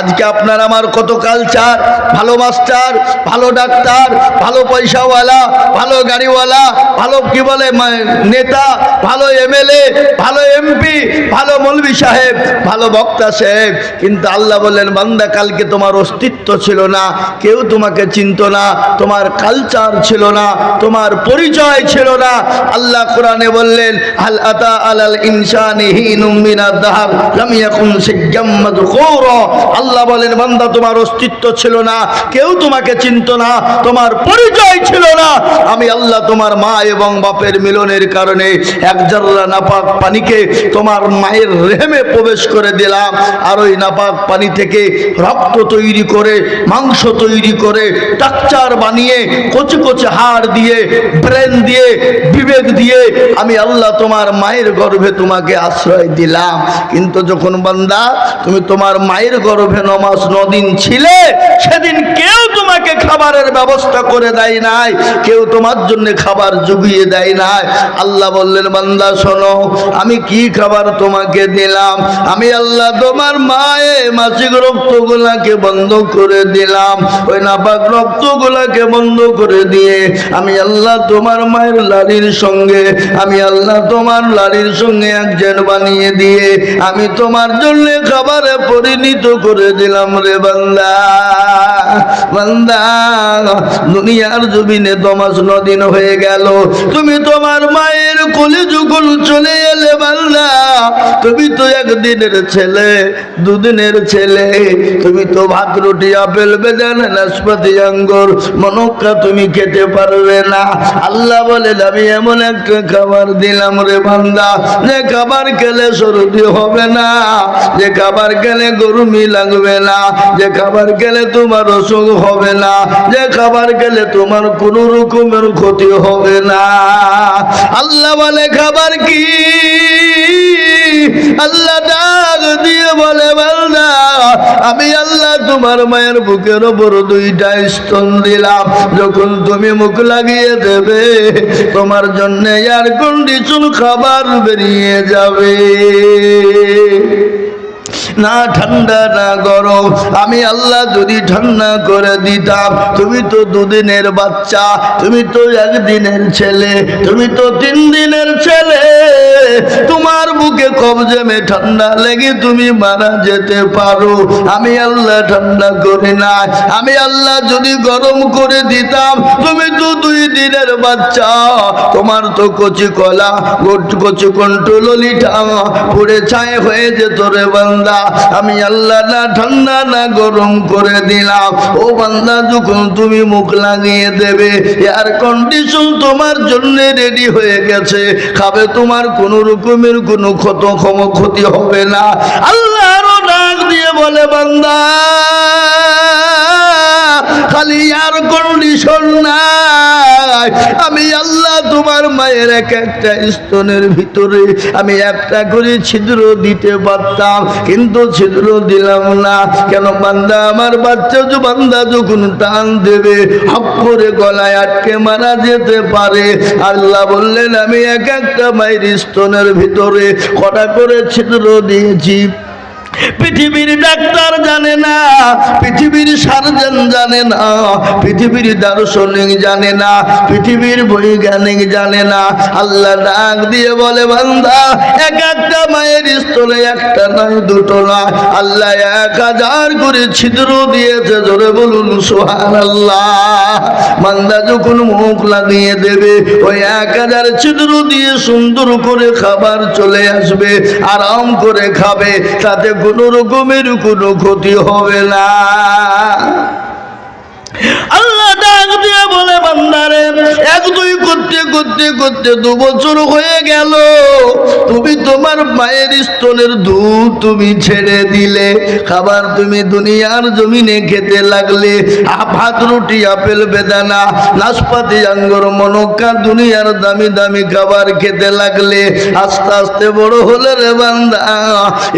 আজকে আপনার আমার কত কালচার ভালো মাস্টার ভালো ডাক্তার, ভালো পয়সাওয়ালা, ভালো গাড়িওয়ালা, ভালো কি বলে নেতা, ভালো এমএলএ, ভালো এমপি, ভালো মৌলবি সাহেব, ভালো বক্তা সাহেব। কিন্তু আল্লাহ বললেন, বান্দা, কালকে তোমার অস্তিত্ব ছিল না, কেউ তোমাকে চিনত না, তোমার কালচার ছিল না, তোমার পরিচয় ছিল না। আল্লাহ কোরআনে বললেন আল আতা আলাল ইনসানি হিনুম মিনাদ দাহার লাম ইয়াকুন শিজ্জাম মাযকুরা আল্লাহ বলেন, বান্দা, তোমার অস্তিত্ব ছিল না, কেউ তোমাকে চিনত না, তোমার পরিচয় ছিল না। আমি আল্লাহ, তোমার মা এবং বাপের মিলনের কারণে এক জাররা নাপাক পানিকে তোমার মায়ের রেহেমে প্রবেশ করে দিলাম। আর ওই নাপাক পানি থেকে রক্ত তৈরি করে, মাংস তৈরি করে টাকচার বানিয়ে, কচি কচি হাড় দিয়ে, ব্রেন দিয়ে বিবেক দিয়ে আমি আল্লাহ, তোমার মায়ের গর্ভে তোমাকে আশ্রয় দিলাম। কিন্তু যখন বান্দা, তুমি তোমার মায়ের গর্ভে নমাজ নদিন ছিলে, সেদিন কেউ তোমাকে খাবারের ব্যবস্থা করে দেয় নাই, কেউ তোমার জন্য খাবার জুগিয়ে দেয় নাই। আল্লাহ বললেন, বান্দা, শোনো, আমি কি খাবার তোমাকে দিলাম? আমি আল্লাহ তোমার মায়ে মাসিক রক্তগুলাকে বন্ধ করে দিলাম। ওই নাপাক রক্তগুলাকে বন্ধ করে দিয়ে আমি আল্লাহ তোমার মায়ের লালির সঙ্গে, আমি আল্লাহ তোমার লালির সঙ্গে একজন বানিয়ে দিয়ে আমি তোমার জন্য খাবারে পরিণত করে দিলাম রে বান্দা। বান্দা, দুনিয়ার জমিনে দমাস নদিন হয়ে গেল। তুমি তোমার মায়ের কোলে যখন চলে এলে বান্দা। তুমি তো একদিনের ছেলে, দুদিনের ছেলে। তুমি তো ভাত, রুটি, আপেল, বেদান, নাশপাতি, আঙ্গুর, মনক্কা তুমি খেতে পারবে না। আল্লাহ বলে আমি এমন একটা খাবার দিলাম রে বান্দা। যে খাবার খেলে সর্দি হবে না। যে খাবার খেলে গরমি লাগবে না যে খাবার খেলে তোমার অসুখ হবে না, যে খাবার খেলে তোমার কোনো রকমের ক্ষতি হবে না। আল্লাহ বলে, খাবার কি? আল্লাহ ডাক দিয়ে বলে আমি আল্লাহ তোমার মায়ের বুকের ওপর দুইটা স্তন দিলাম। যখন তুমি মুখ লাগিয়ে দেবে, তোমার জন্য এয়ার কন্ডিশন খাবার বেরিয়ে যাবে। না ঠান্ডা, না গরম। আমি আল্লাহ যদি ঠান্ডা করে দিতাম, তুমি তো দুদিনের বাচ্চা, তুমি তো একদিনের ছেলে, তুমি তো তিন দিনের ছেলে। তোমার বুকে কবজেমে ঠান্ডা লেগে তুমি মারা যেতে পারো। আমি আল্লাহ ঠান্ডা করি না আমি আল্লাহ যদি গরম করে দিতাম, তুমি তো দুই দিনের বাচ্চা। তোমার তো কচি কলা কচি কন্ট্রোল লিটা পুড়ে ছায় হয়ে যেত রে বান্দা, আমি আল্লাহ না ঠান্ডা না গরম করে দিলাম। ও বান্দা, যখন তুমি মুখ লাগিয়ে দেবে এয়ার কন্ডিশন তোমার জন্য রেডি হয়ে গেছে। খাবে তোমার কোনো রকমের কোনো ক্ষত ক্ষম ক্ষতি হবে না। আল্লাহরও ডাক দিয়ে বলে, বান্দা খালি আর কন্ডিশন নাই। আমি আল্লাহ তোমার মায়ের এক একটা স্তনের ভিতরে আমি একটা করে ছিদ্র দিতে পারতাম, কিন্তু ছিদ্র দিলাম না। কেন বান্দা, আমার বাচ্চা যে বান্দা যখন টান দেবে, হক করে গলায় আটকে মারা যেতে পারে। আল্লাহ বললেন, আমি এক একটা মায়ের স্তনের ভিতরে কটা করে ছিদ্র দিয়েছি? পৃথিবীর ডাক্তার জানে না, পৃথিবীর সার্জন জানে না, পৃথিবীর দার্শনিক জানে না, পৃথিবীর বৈজ্ঞানিক জানে না। আল্লাহ ডাক দিয়ে বলে, বান্দা, এক একটা মায়ের স্তরে একটা নয়, দুটো নয়। আল্লাহ এক হাজার করে ছিদ্র দিয়েছে, জোরে বলুন সোহান আল্লাহ বান্দা যখন মুখ লাগিয়ে দেবে, ওই এক হাজার ছিদ্র দিয়ে সুন্দর করে খাবার চলে আসবে, আরাম করে খাবে, তাতে কোনো রকমের কোনো ক্ষতি হবে না। ডাক দিয়ে বলে, বান্দারে, এক দুই করতে করতে করতে দু বছর হয়ে গেল। তুমি তোমার মায়ের স্তনের দুধ তুমি ছেড়ে দিলে, খাবার তুমি দুনিয়ার জমিনে খেতে লাগলে। আ- ভাত রুটি, আপেল বেদানা, নাশপাতি, আঙ্গুর মনক্কা দুনিয়ার দামি দামি খাবার খেতে লাগলে। আস্তে আস্তে বড় হলে রে বান্দা,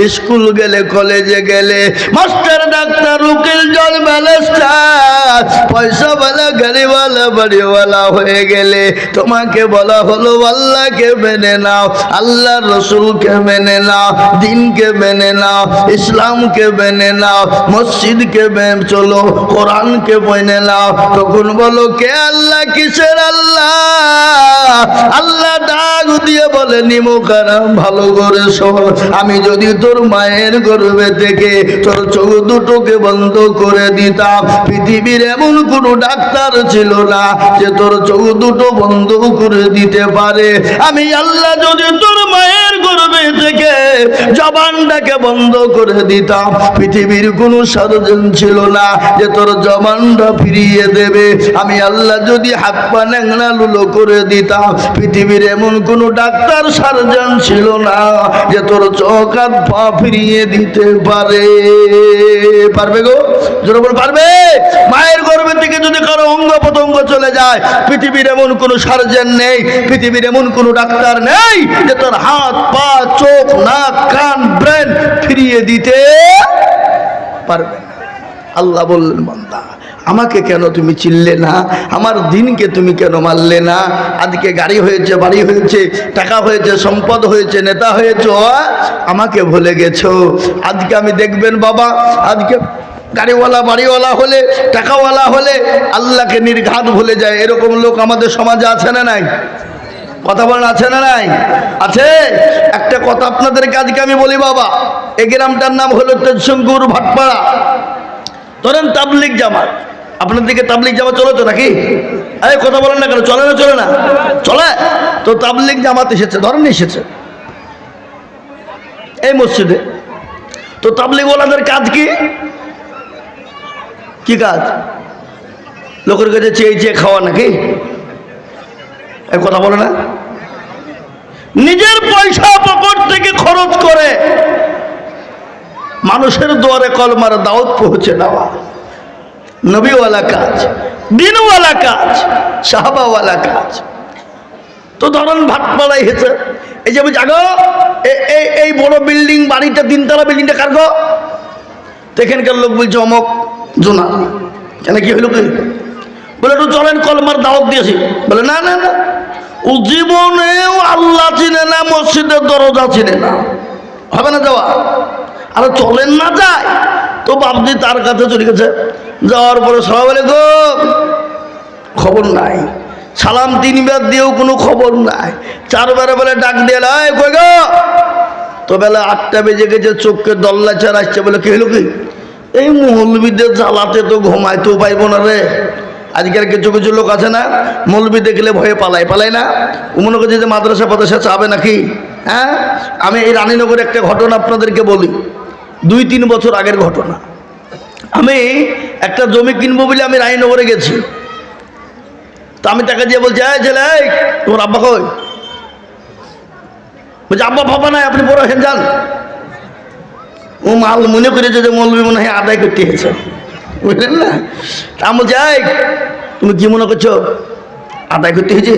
স্কুল গেলে, কলেজে গেলে, মাস্টার, ডাক্তার, উকিল, জল বেলা গাড়িওয়ালা, বাড়িওয়ালা হয়ে গেলে তোমাকে বলা হলো, আল্লাহকে মেনে নাও আল্লাহ রসুলকে মেনে নাও, দিনকে মেনে নাও, ইসলামকে মেনে নাও, মসজিদকে চলো, কোরআনকে মেনে নাও। তখন বলো, কে আল্লাহ, কিসের আল্লাহ? আল্লাহ ডাক দিয়ে বলে নিমুখারাম ভালো করে শোন, আমি যদি তোর মায়ের গর্ভে থেকে তোর চোখ দুটোকে বন্ধ করে দিতাম, পৃথিবীর এমন কোনো ডাক্তার ছিল না যে তোর চোখ দুটো বন্ধ করে দিতে পারে। আমি আল্লাহ যদি তোর মায়ের গর্ভে থেকে জবানটাকে বন্ধ করে দিতাম, পৃথিবীর কোনো সার্জন ছিল না যে তোর জবানটা ফিরিয়ে দেবে। আমি আল্লাহ যদি হাত পা ন্যাংরা লুলো করে দিতাম, পৃথিবীর এমন কোনো ডাক্তার সার্জন ছিল না যে তোর চোখ হাত পা ফিরিয়ে দিতে পারে। পারবে গো? জোর পারবে? মায়ের গর্ভে থেকে যদি কারও অঙ্গ প্রত্যঙ্গ চলে যায়। পৃথিবীর এমন কোনো সার্জন নেই, পৃথিবীর এমন কোনো ডাক্তার নেই যে তোর হাত, পা, চোখ, নাক, কান, ব্রেন ফিরিয়ে দিতে পারবে না। আল্লাহ বললেন, বান্দা, আমাকে কেন তুমি চিনলে না? আমার দিনকে তুমি কেন মারলে না? আজকে গাড়ি হয়েছে, বাড়ি হয়েছে, টাকা হয়েছে, সম্পদ হয়েছে, নেতা হয়েছে আমাকে ভুলে গেছো। আজকে আমি দেখবেন, বাবা, আজকে গাড়িওয়ালা, বাড়িওয়ালা হলে, টাকাওয়ালা হলে আল্লাহকে নির্ঘাত ভুলে যায়। এরকম লোক আমাদের সমাজে আছে না নাই? কথা বলেন, আছে না নাই? আছে? একটা কথা আপনাদের আজকে আমি বলি, বাবা, এই গ্রামটার নাম হলো তেজশঙ্কুর ভাটপাড়া। ধরেন তাবলিক জামাত। আপনার দিকে তাবলিক জামাত চলে তো নাকি? আরে, কথা বলেন না কেন? চলে না চলে না? চলে? তো তাবলিক জামাত এসেছে, ধরেন এসেছে। এই মসজিদে। তো তাবলিগওয়ালাদের কাজ কি? কি কাজ? লোকের কাছে চেয়ে চেয়ে খাওয়া নাকি? এই কথা বলে না। নিজের পয়সা পকেট থেকে খরচ করে মানুষের দুয়ারে কলমার দাওয়াত পৌঁছে দেওয়া। নবীওয়ালা কাজ, দিনওয়ালা কাজ, সাহাবাওয়ালা কাজ। তো ধরেন ভাটপাড়াই হেছে এই যে জাগো এই বড় বিল্ডিং, বাড়িটা, তিনতলা বিল্ডিংটা কার গো? এখানকার লোক বলছে, অমক জোনা। কেন কি হইল কি? বলে, একটু চলেন কলমার দাওয়াত দিয়েছি। বলে, না না না। ও জীবনেও আল্লাহ চিনে না, মসজিদের দরজা চিনে না। হবে না যাওয়া? আরে চলেন না যায় তো বাপদি তার কাছে চলে গেছে। যাওয়ার পরে বলে, গো, খবর নাই। সালাম তিনবার দিয়েও কোনো খবর নাই। চারবারে বলে, ডাক দিয়ে কই গো? তো বেলা আটটা বেজে গেছে, চোখকে দল্লা চার আসছে। বলে, কি হলো কি? এই মৌলবিদের জ্বালাতে তো ঘুমাইতেও পাইব না রে। আজকের কিছু কিছু লোক আছে না, মৌলবি দেখলে ভয়ে পালায় পালায় না? মনে করছে যে মাদ্রাসা ফাদ্রাসা চাবে নাকি? হ্যাঁ? আমি এই রানীনগরের একটা ঘটনা আপনাদেরকে বলি। দুই তিন বছর আগের ঘটনা। আমি একটা জমি কিনবো বলে আমি রানীনগরে গেছি। তো আমি তাকে দিয়ে বলছি হ্যাঁ ছেলে তোমার আব্বা কই? বলছি, আব্বা ভাবা নাই, আপনি বড় হেন যান। ও মাল মনে করেছে যে মৌলবি মনে হয় আদায় করতে গেছে বুঝলেন না? আমি এই, তুমি কি মনে করছ আদায় করতে হয়েছে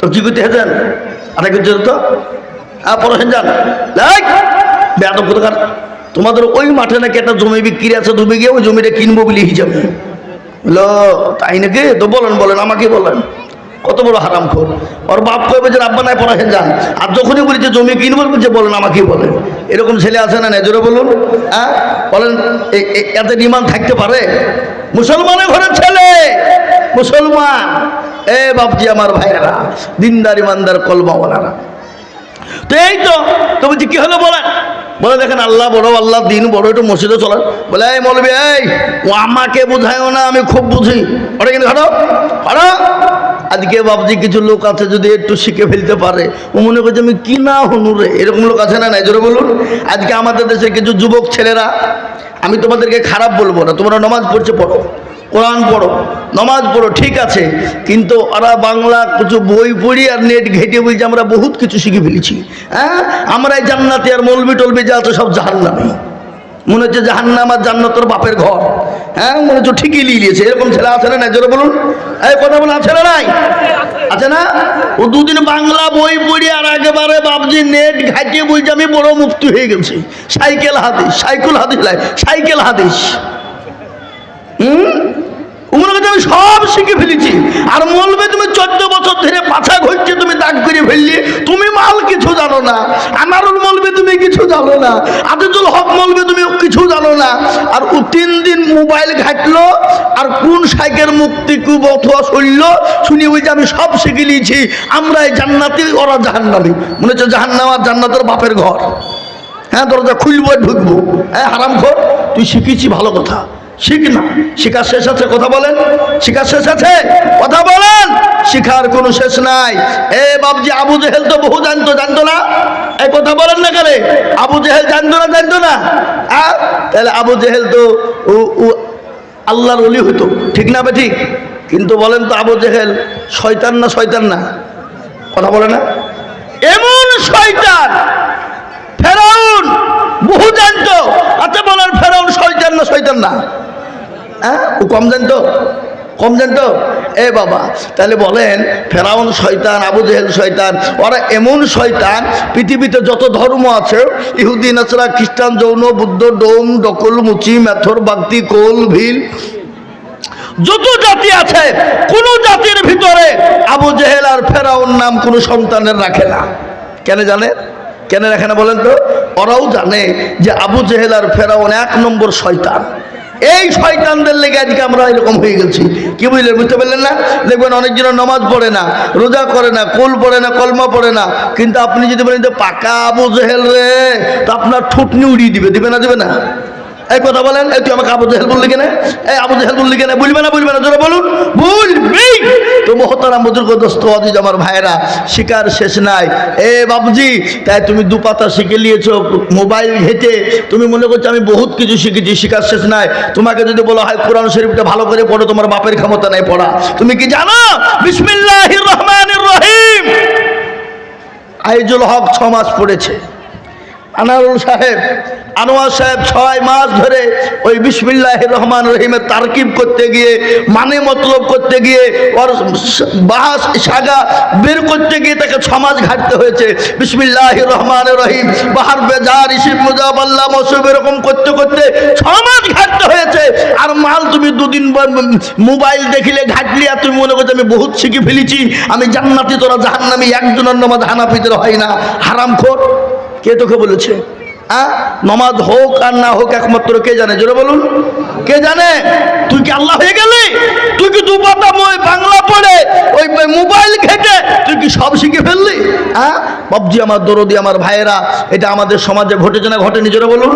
তো কি করতে হয়েছেন আদায় করতে তো? হ্যাঁ বড় হেন যান। কোথাকার? তোমাদের ওই মাঠে নাকি একটা জমি বিক্রি আছে তুমি গিয়ে ওই জমিটা কিনবো বলে হিসাবে বলো তাই নাকি? তো বলেন বলেন, আমাকে বলেন। কত বড় হারাম খোর। ওর বাপ কবে যে আব্বা নাই পড়াহেন যান। আর যখনই বলি যে, জমি কিনবো? বলছে, বলেন আমাকে বলেন। এরকম ছেলে আছে না নেজরে বলুন। হ্যাঁ? বলেন এত ডিমান্ড থাকতে পারে? মুসলমানের ঘরের ছেলে, মুসলমান। এ বাপজি, আমার ভাইয়েরা, দিনদার, ইমানদার, কলমাওয়ালারা। তো এই তো তো বলছি, কি হলো বলেন? বলে, দেখেন, আল্লাহ বড়, আল্লাহ দিন বড়, একটু মসজিদে চলেন। বলে, এই মলবি, এই, ও আমাকে বোঝায়ও না, আমি খুব বুঝি। ওটা কিন্তু হাঁটো হাঁটো আজকে বাবজি কিছু লোক আছে যদি একটু শিখে ফেলতে পারে। ও মনে করছে আমি কি না হনুরে এরকম লোক আছে না নাই? জোরে বলুন। আজকে আমাদের দেশের কিছু যুবক ছেলেরা, আমি তোমাদেরকে খারাপ বলব না, তোমরা নমাজ পড়ছে, পড়ো। কোরআন পড়ো, নমাজ পড়ো, ঠিক আছে। কিন্তু ওরা বাংলা কিছু বই পড়ি আর নেট ঘেটে বলছে, আমরা বহুত কিছু শিখে ফেলেছি। হ্যাঁ? আমরা এই জান্নাতি আর মলবি টলবি যা তো সব জাহান্নামি। মনে হচ্ছে জাহান্নাম আর জান্নাতর বাপের ঘর। হ্যাঁ মনে হচ্ছে ঠিকই লিয়েছে। এরকম ছেলে আছে না জোরে বলুন। এই কথা বলে আছে না নাই? আছে না? ও দুদিন বাংলা বই পড়ি আর একেবারে বাবজি নেট ঘাটিয়ে বলছে আমি বড় মুক্তি হয়ে গেছি। সাইকেল হাদিস সাইকেল হাদিস লাই, সাইকেল হাদিস। হুম? আমি সব শিখে ফেলেছি। আর মলবে তুমি চোদ্দ বছর ধরে পাছা ঘুরছে, তুমি দাগ করে ফেললি। তুমি মাল কিছু জানো না। আনারুল মলবে তুমি কিছু জানো না। আদিজুল হক মলবে তুমি কিছু জানো না। আর ও তিন দিন মোবাইল ঘাটলো, আর কোন সাইকের মুক্তি কুব অথবা শৈল্য শুনি ওই যে আমি সব শিখে নিয়েছি। আমরা এই জান্নাতি, ওরা জাহান্নামি। মনে হচ্ছে জাহান্নাম আর জান্নাতের বাপের ঘর। হ্যাঁ দরজা খুলবো, ঢুকবো। হ্যাঁ হারাম খোর তুই শিখেছি ভালো কথা। শিখ না। শিখার শেষ আছে, কথা বলেন? শিখার শেষ আছে? কথা বলেন? শিখার কোনো শেষ নাই। এ বাবজি আবু জেহেল তো বহু জানতো জানতো না? এই কথা বলেন না কেন? আবু জেহেল জানতো না জানতো না? তাহলে আবু জেহেল তো আল্লাহর অলি হতো ঠিক না ঠিক কিন্তু বলেন তো আবু জেহেল, শয়তান না শয়তান না? কথা বলে না? এমন শয়তান! ফেরাউন বহু জানতো। আচ্ছা বলেন, ফেরাউন শয়তান না শয়তান না? হ্যাঁ? ও কম জানতো? কম জানতো? এ বাবা, তাহলে বলেন, ফেরাউন শয়তান, আবু জেহেল শয়তান, ওরা এমন শয়তান, পৃথিবীতে যত ধর্ম আছে, ইহুদি, নাসরা, খ্রিস্টান, যৌন, বুদ্ধ, ডোম, ডকল, মুচি, মেথর বাগতি কোল, ভিল, যত জাতি আছে, কোন জাতির ভিতরে আবু জেহেল আর ফেরাউন নাম কোনো সন্তানের রাখে না। কেন জানে? কেন রাখে না বলেন তো? ওরাও জানে যে আবু জেহেল আর ফেরাউন এক নম্বর শয়তান। এই শয়তানদের লেগে আজকে আমরা এরকম হয়ে গেছি। কি বুঝলেন বুঝতে পারলেন না? দেখবেন অনেকজন নামাজ পড়ে না, রোজা করে না, কোল পড়ে না, কলমা পড়ে না। কিন্তু আপনি যদি বলেন যে, পাকা আবু জেহেল রে, তো আপনার ঠুটনি উড়িয়ে দিবে। দিবে না দিবে না। এই কথা বলেন, এই তুই আমাকে আবু জেহেল বললি কেনা? এই আবু জেহেল বললি কেনা? বলবে না বলবে না, জোরে বলুন। বলবি তো মহতারা বুজুর্গ দোস্ত অজিজ আমার ভাইরা শিকার শেষ নাই। এ বাবুজি তাই তুমি দু পাতা শিখে নিয়েছ, মোবাইল ঘেটে। তুমি মনে করছ আমি বহুত কিছু শিখেছি, শিকার শেষ নাই। তোমাকে যদি বলা হয় কোরআন শরীফটা ভালো করে পড়ো, তোমার বাপের ক্ষমতা নাই পড়া। তুমি কি জানো? বিসমিল্লাহির রহমানির রহিম। আইজুল হক ছ মাস পড়েছে। আনারুল সাহেব, আনোয়ার সাহেব ছয় মাস ধরে ওই বিসমিল্লাহ রহমান রহিমের তারকিব করতে গিয়ে মানে মতলব করতে গিয়ে, ওর বাহাস সাগা বের করতে গিয়ে তাকে ছ মাস ঘাটতে হয়েছে। বিসমিল্লাহ রহমান রহিম, বাহার বেজার ইসিফ মুজাব, আল্লাহ, মসুব এরকম করতে করতে ছ মাস ঘাটতে হয়েছে। আর মাল তুমি দুদিন মোবাইল দেখিলে ঘাটলি আর তুমি মনে করছ আমি বহুত শিখে ফেলেছি। আমি জান্নাতি, তোরা জাহান্নামি, একজনের নামাজ হানাফিদের হয় না। হারামখোর। কে তোকে বলেছে? হ্যাঁ? নমাজ হোক আর না হোক, একমাত্র কে জানে? জোরে বলুন। কে জানে? তুই কি আল্লাহ হয়ে গেলি? তুই কি দু পাতা মই বাংলা পড়ে, ওই মোবাইল ঘেটে, তুই কি সব শিখে ফেললি? হ্যাঁ? বাবজি আমার, দরদি আমার, ভাইয়েরা, এটা আমাদের সমাজে ঘটেছে না ঘটেনি? জোরে বলুন।